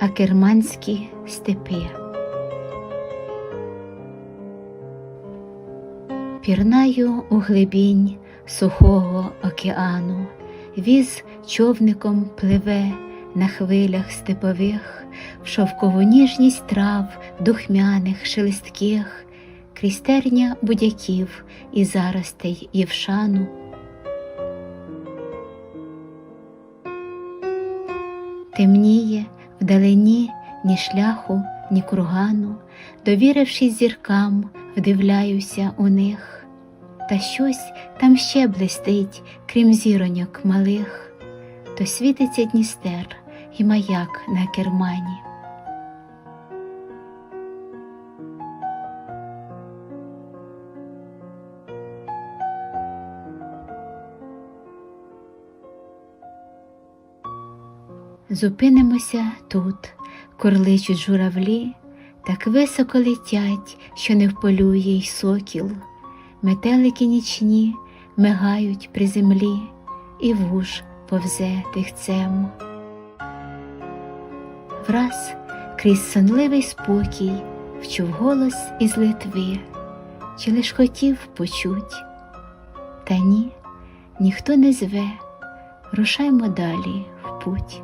Акерманські степи. Пірнаю у глибінь сухого океану, віз човником пливе на хвилях степових, в шовкову ніжність трав, духмяних, шелестких, крізь терня будяків і заростей євшану. Темніє вдалині ні шляху, ні кургану, довірившись зіркам, вдивляюся у них, та щось там ще блистить, крім зіроньок малих, то світиться Дністер і маяк на кермані. Зупинимося тут, корличуть журавлі, так високо летять, що не вполює й сокіл. Метелики нічні мигають при землі, і вуж повзе тихцем. Враз крізь сонливий спокій вчув голос із Литви, чи лиш хотів почуть. Та ні, ніхто не зве, рушаймо далі в путь.